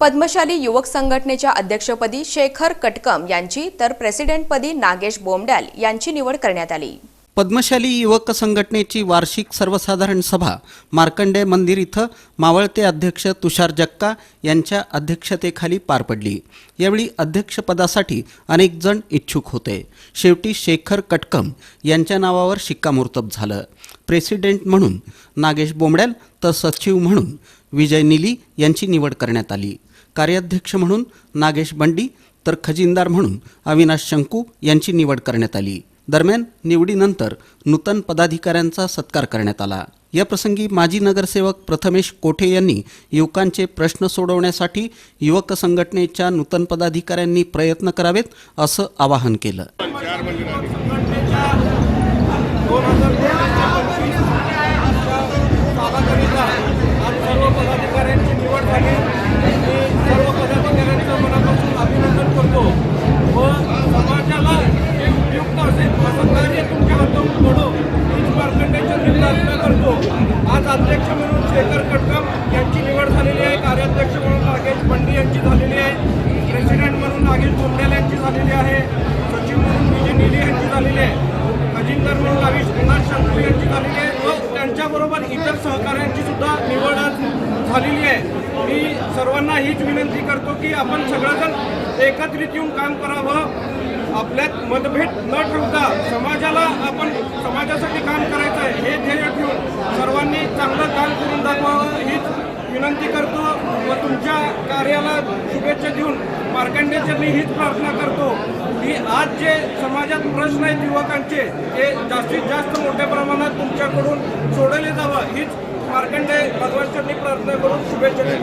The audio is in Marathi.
पद्मशाली युवक संघटनेच्या अध्यक्षपदी शेखर कटकम यांची तर प्रेसिडेंटपदी नागेश बोमड्याल यांची निवड करण्यात आली. पद्मशाली युवक संघटनेची वार्षिक सर्वसाधारण सभा मार्कंडे मंदिर इथं मावळते अध्यक्ष तुषार जक्का यांच्या अध्यक्षतेखाली पार पडली. यावेळी अध्यक्षपदासाठी अनेक जण इच्छुक होते. शेवटी शेखर कटकम यांच्या नावावर शिक्कामोर्तब झालं. प्रेसिडेंट म्हणून नागेश बोंबड्याल तर सचिव म्हणून विजय निली यांची निवड करण्यात आली. कार्याध्यक्ष म्हणून नागेश बंडी तर खजिनदार म्हणून अविनाश शंकू यांची निवड करण्यात आली. दरम्यान निवडीनंतर नूतन पदाधिकाऱ्यांचा सत्कार करण्यात आला. या प्रसंगी माजी नगरसेवक प्रथमेश कोठे यांनी युवकांचे प्रश्न सोडवण्यासाठी युवक संघटनेच्या नूतन पदाधिकाऱ्यांनी प्रयत्न करावेत असं आवाहन केलं. मार्कंडेच्या प्रार्थना करतो. आज अध्यक्ष म्हणून शेखर कटकम यांची निवड झालेली आहे. कार्याध्यक्ष म्हणून नागेश पंडी यांची झालेली आहे. प्रेसिडेंट म्हणून नागेश बोंडेल यांची झालेली आहे. सचिव म्हणून विजय निली यांची झालेली आहे. अजिंक्य म्हणून नागेश कुमार शंकू यांची झालेली आहे. व त्यांच्याबरोबर इतर सहकाऱ्यांची सुद्धा निवड आज झालेली आहे. मी सर्वांना हीच विनंती करतो की आपण सगळेजण एकत्रित येऊन काम करावं. आपल्यात मतभेद न ठेवता समाजाला आपण समाजासाठी काम करायचं आहे हे ध्येय ठेवून सर्वांनी चांगलं काम करून दाखवावं हीच विनंती करतो व तुमच्या कार्याला शुभेच्छा देऊन मार्कंडेचरणी हीच प्रार्थना करतो की आज जे समाजात प्रश्न आहेत युवकांचे ते जास्तीत जास्त मोठ्या प्रमाणात तुमच्याकडून सोडवले जावं. हीच मार्कंडे भगवानचरणी प्रार्थना करून शुभेच्छा देतो.